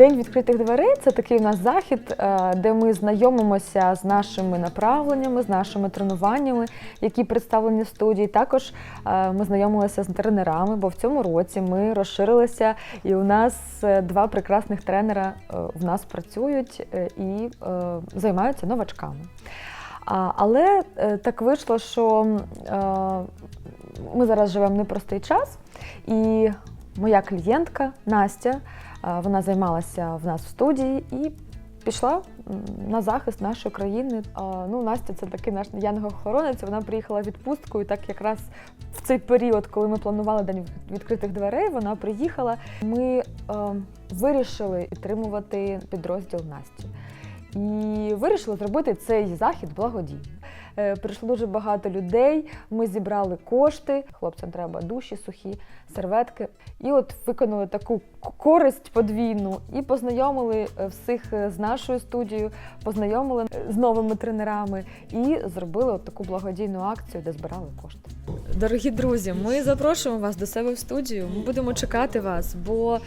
День відкритих дверей це такий у нас захід, е, де ми знайомимося з нашими направленнями, з нашими тренуваннями, які представлені в студії. Також е, ми знайомилися з тренерами, бо в цьому році ми розширилися, і у нас е, два прекрасних тренера в нас працюють і займаються новачками. Але так вийшло, що ми зараз живемо непростий час, і моя клієнтка Настя, е, вона займалася в нас в студії і пішла на захист нашої країни. Ну, Настя це такий наш янгол-охоронець. Вона приїхала в відпустку, і так якраз в цей період, коли ми планували день відкритих дверей, вона приїхала. Ми е, вирішили підтримувати підрозділ Насті. І вирішили зробити цей захід благодійним. Е, Прийшло дуже багато людей. Ми зібрали кошти. Хлопцям треба душі, сухі, серветки. І от виконали таку користь подвійну і познайомили е, всіх е, з нашою студією, познайомили з новими тренерами і зробили от таку благодійну акцію, де збирали кошти. Дорогі друзі, ми запрошуємо вас до себе в студію. Ми будемо чекати вас, бо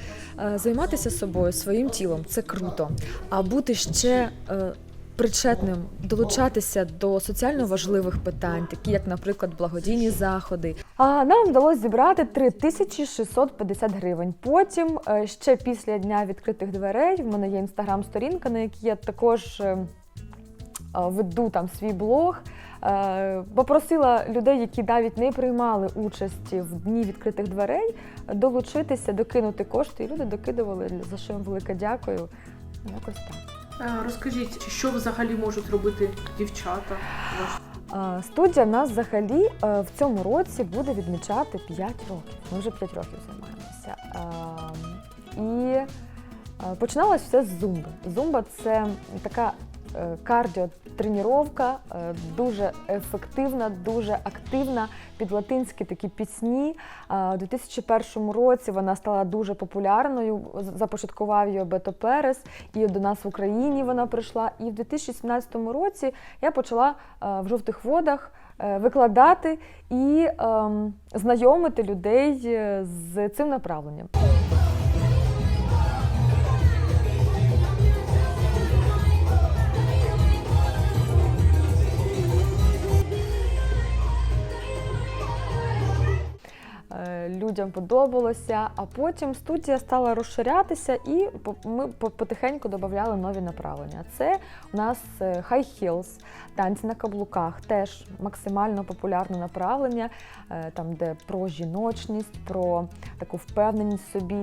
займатися собою, своїм тілом це круто. А бути ще причетним, долучатися до соціально важливих питань, такі як, наприклад, благодійні заходи. А нам вдалося зібрати 3650 гривень. Потім, е, ще після дня відкритих дверей, в мене є інстаграм-сторінка, на якій я також. е, е, веду там свій блог. Попросила людей, які навіть не приймали участі в дні відкритих дверей, долучитися, докинути кошти. І люди докидували, за що їм велике дякую. Якось так. Е, Розкажіть, що взагалі можуть робити дівчата? Студія нас взагалі е, в цьому році буде відмічати 5 років. Ми вже 5 років займаємося. Е, І е, починалось все з зумби. Зумба це така е, кардіотреніровка, е, дуже ефективна, дуже активна під латинські такі пісні. Е, У 2001 році вона стала дуже популярною. Започаткував її Бето Перес, і до нас в Україні вона прийшла. І в 2017 році я почала в жовтих водах викладати і ем, знайомити людей з цим направленням. Людям подобалося, а потім студія стала розширятися, і ми потихеньку додавали нові направлення. Це у нас е, high heels, танці на каблуках, теж максимально популярне направлення, е, там де про жіночність, про таку впевненість в собі.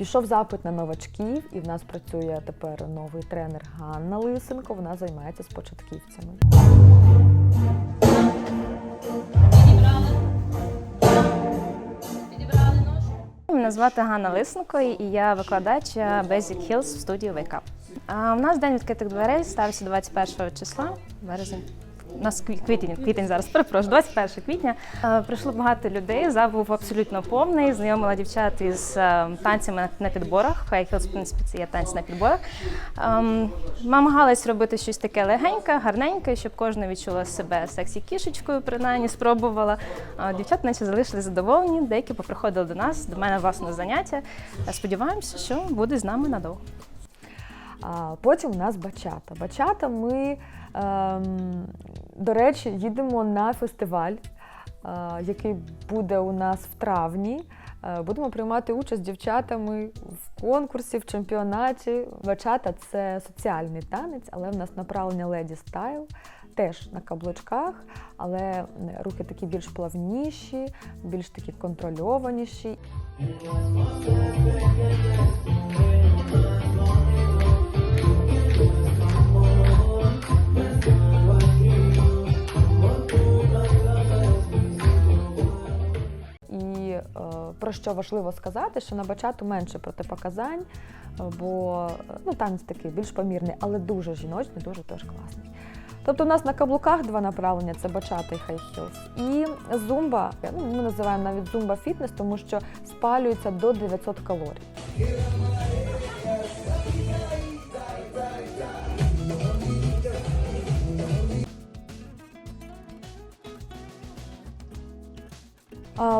Пішов запит на новачків, і в нас працює тепер новий тренер Ганна Лисенко. Вона займається з початківцями. Мене звати Ганна Лисенко, і я викладач Basic Hills в студії Wake Up. У нас день відкритих дверей стався 21 числа, березень. У нас кві- квітень, квітень зараз перепрошую, 21 квітня. Е, Прийшло багато людей, зал був абсолютно повний. Знайомила дівчат із е, танцями на- підборах. Heels, в принципі, це є танці на підборах. Ем, Намагалась робити щось таке легеньке, гарненьке, щоб кожна відчула себе сексі кішечкою, принаймні спробувала. А Дівчата наче залишились задоволені, деякі поприходили до нас, до мене власне заняття. Е, Сподіваємося, що буде з нами надовго. Потім у нас бачата. Бачата ми, ем, до речі, їдемо на фестиваль, е, який буде у нас в травні. Е, Будемо приймати участь з дівчатами в конкурсі, в чемпіонаті. Бачата це соціальний танець, але в нас направлення леді стайл. Теж на каблучках, але рухи такі більш плавніші, більш такі контрольованіші. Про що важливо сказати, що на бачату менше протипоказань, бо ну, танець такий більш помірний, але дуже жіночний, дуже теж класний. Тобто у нас на каблуках два направлення це бачата і хай-хілс. І зумба, ну, ми називаємо навіть зумба фітнес, тому що спалюється до 900 калорій.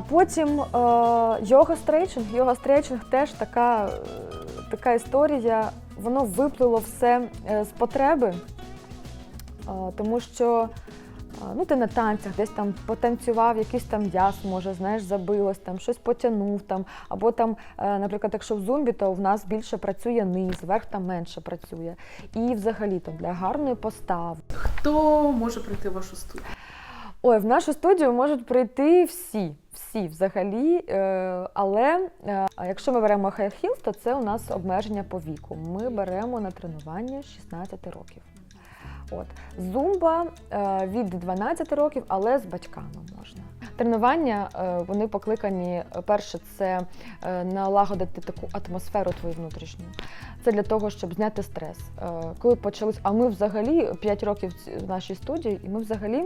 Потім е, йога стрейчинг. Йога стрейчинг теж така, така історія. Воно виплило все е, з потреби, е, тому що ну, ти на танцях десь там потанцював, якийсь там м'яз, може, знаєш, забилось, там щось потягнув там. Або там, наприклад, якщо в зумбі, то в нас більше працює низ, верх там менше працює. І взагалі там для гарної постави. Хто може прийти в вашу студію? Ой, в нашу студію можуть прийти всі, всі взагалі. Е, але е, якщо ми беремо High Heels, то це у нас обмеження по віку. Ми беремо на тренування з 16 років. От. Зумба е, від 12 років, але з батьками можна. Тренування вони покликані, перше, це налагодити таку атмосферу твою внутрішню. Це для того, щоб зняти стрес. Коли почались, а ми взагалі 5 років в нашій студії, і ми взагалі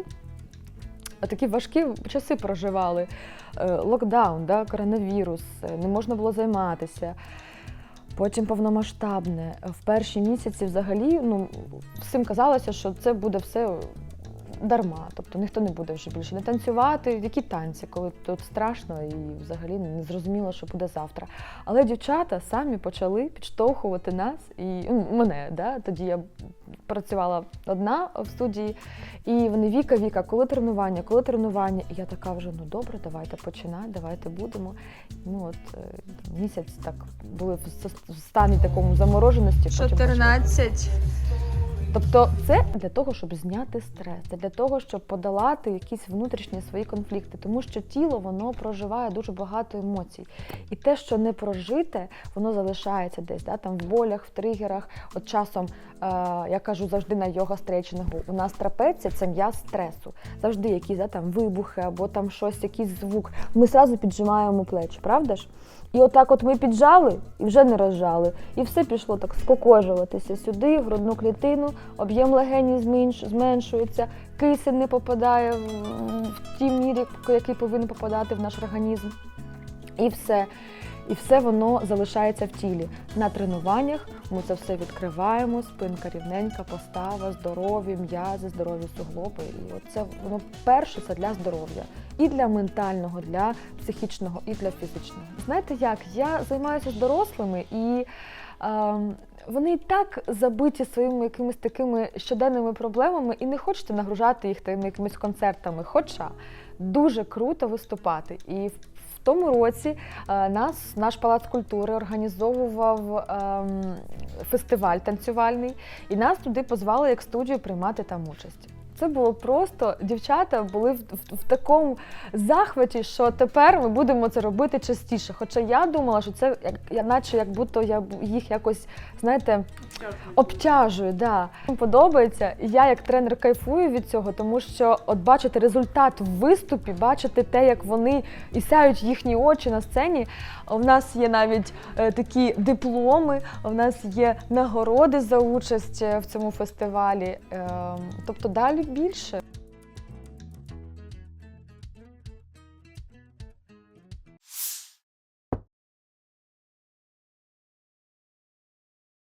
такі важкі часи проживали. Е, Локдаун, да, коронавірус, е, не можна було займатися. Потім повномасштабне. В перші місяці взагалі ну, всім казалося, що це буде все дарма. Тобто ніхто не буде вже більше не танцювати. Які танці, коли тут страшно і взагалі не зрозуміло, що буде завтра. Але дівчата самі почали підштовхувати нас і ну, мене. Да? Тоді я працювала одна в студії, і вони Віка, Віка, коли тренування, коли тренування. І я така вже, ну добре, давайте починати, давайте будемо. Ну от е, місяць так були в стані такому замороженості. потім 14. Тобто це для того, щоб зняти стрес, це для того, щоб подолати якісь внутрішні свої конфлікти, тому що тіло воно проживає дуже багато емоцій. І те, що не прожите, воно залишається десь, да, там в болях, в тригерах. От часом, е, я кажу завжди на йога стрейчингу, у нас трапеція це м'яз стресу. Завжди якісь да, там вибухи або там щось, якийсь звук. Ми зразу піджимаємо плечі, правда ж? І отак от ми піджали і вже не розжали. І все пішло так скокожуватися сюди, в грудну клітину, об'єм легенів зменш- зменшується, кисень не попадає в, тій мірі, який повинен попадати в наш організм. І все. І все воно залишається в тілі. На тренуваннях ми це все відкриваємо, спинка рівненька, постава, здорові, м'язи, здорові суглоби. І оце воно перше це для здоров'я. І для ментального, для психічного, і для фізичного. Знаєте як? Я займаюся з дорослими і. ем, вони і так забиті своїми якимись такими щоденними проблемами і не хочете нагружати їх тими якимись концертами. Хоча дуже круто виступати. І в в тому році е, нас наш палац культури організовував ем, фестиваль танцювальний, і нас туди позвали як студію приймати там участь. Це було просто дівчата були в, в, в такому захваті, що тепер ми будемо це робити частіше. Хоча я думала, що це як я, наче як будто я їх якось, знаєте, обтяжую. Да. Мені подобається. І я як тренер кайфую від цього, тому що от бачити результат в виступі, бачити те, як вони і сяють їхні очі на сцені. У нас є навіть е, такі дипломи, у нас є нагороди за участь е, в цьому фестивалі. Е, тобто далі більше.